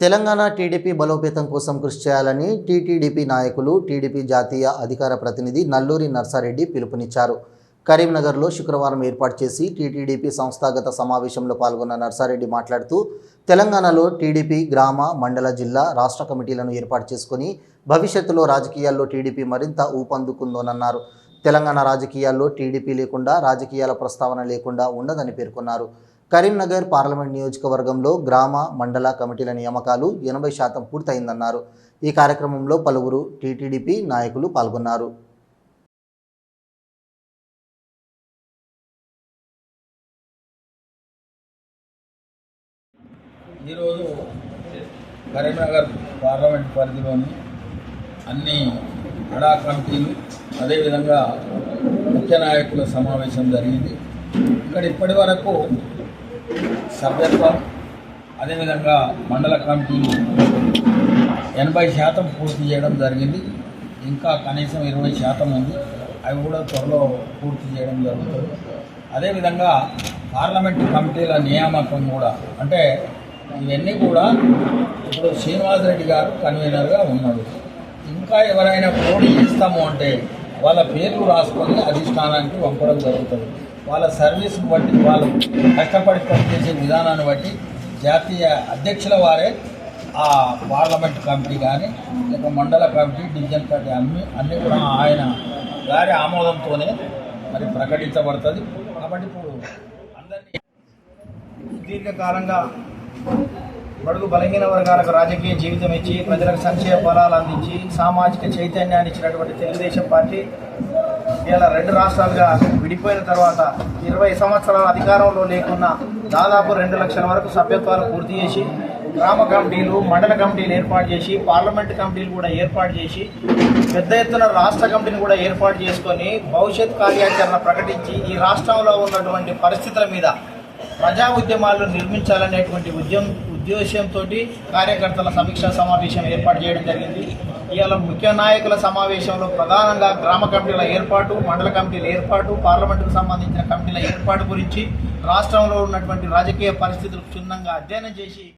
Telangana TDP బలోపేతం కోసం కృషి చేయాలని టీటీడీపీ నాయకులు టీడీపీ జాతీయ అధికార ప్రతినిధి నల్లూరి నర్సారెడ్డి పిలుపునిచ్చారు. కరీంనగర్లో శుక్రవారం ఏర్పాటు చేసి టీటీడీపీ సంస్థాగత సమావేశంలో పాల్గొన్న నర్సారెడ్డి మాట్లాడుతూ తెలంగాణలో టీడీపీ గ్రామ మండల జిల్లా రాష్ట్ర కమిటీలను ఏర్పాటు చేసుకుని భవిష్యత్తులో రాజకీయాల్లో టీడీపీ మరింత ఊపందుకుందోనన్నారు. తెలంగాణ రాజకీయాల్లో టీడీపీ లేకుండా రాజకీయాల ప్రస్తావన లేకుండా ఉండదని పేర్కొన్నారు. కరీంనగర్ పార్లమెంట్ నియోజకవర్గంలో గ్రామ మండల కమిటీల నియామకాలు ఎనభై శాతం పూర్తయిందన్నారు. ఈ కార్యక్రమంలో పలువురు టీటీడీపీ నాయకులు పాల్గొన్నారు. ఈరోజు కరీంనగర్ పార్లమెంట్ పరిధిలోని అన్ని అడా కమిటీలు అదేవిధంగా ముఖ్య నాయకుల సమావేశం జరిగింది. ఇక్కడ ఇప్పటి వరకు సభ్యత్వం అదేవిధంగా మండల కమిటీలు ఎనభై శాతం పూర్తి చేయడం జరిగింది. ఇంకా కనీసం ఇరవై శాతం ఉంది. అవి కూడా త్వరలో పూర్తి చేయడం జరుగుతుంది. అదేవిధంగా పార్లమెంట్ కమిటీల నియామకం కూడా అంటే ఇవన్నీ కూడా ఇప్పుడు శ్రీనివాసరెడ్డి గారు కన్వీనర్గా ఉన్నాడు. ఇంకా ఎవరైనా పోటీ ఇస్తాము అంటే వాళ్ళ పేర్లు రాసుకొని అధిష్టానానికి పంపడం జరుగుతుంది. వాళ్ళ సర్వీస్ని బట్టి వాళ్ళు కష్టపడి పనిచేసే విధానాన్ని బట్టి జాతీయ అధ్యక్షుల వారే ఆ పార్లమెంట్ కమిటీ కానీ లేక మండల కమిటీ డివిజన్ కమిటీ అన్ని అన్నీ కూడా ఆయన గారి ఆమోదంతోనే మరి ప్రకటించబడుతుంది. కాబట్టి ఇప్పుడు అందరినీ దీర్ఘకాలంగా బడుగు బలహీన వర్గాలకు రాజకీయ జీవితం ఇచ్చి ప్రజలకు సంక్షేమ ఫలాలు అందించి సామాజిక చైతన్యాన్ని ఇచ్చినటువంటి తెలుగుదేశం పార్టీ ఇలా రెండు రాష్ట్రాలుగా విడిపోయిన తర్వాత ఇరవై సంవత్సరాల అధికారంలో లేకున్నా దాదాపు రెండు లక్షల వరకు సభ్యత్వాలు పూర్తి చేసి గ్రామ కమిటీలు మండల కమిటీలు ఏర్పాటు చేసి పార్లమెంట్ కమిటీలు కూడా ఏర్పాటు చేసి పెద్ద ఎత్తున రాష్ట్ర కమిటీని కూడా ఏర్పాటు చేసుకొని భవిష్యత్ కార్యాచరణ ప్రకటించి ఈ రాష్ట్రంలో ఉన్నటువంటి పరిస్థితుల మీద ప్రజా ఉద్యమాలు నిర్మించాలనేటువంటి ఉద్యమం ఉద్దేశంతో కార్యకర్తల సమీక్షా సమావేశం ఏర్పాటు చేయడం జరిగింది. ఇవాళ ముఖ్య నాయకుల సమావేశంలో ప్రధానంగా గ్రామ కమిటీల ఏర్పాటు మండల కమిటీల ఏర్పాటు పార్లమెంటుకు సంబంధించిన కమిటీల ఏర్పాటు గురించి రాష్ట్రంలో ఉన్నటువంటి రాజకీయ పరిస్థితులు క్షుణ్ణంగా అధ్యయనం చేసి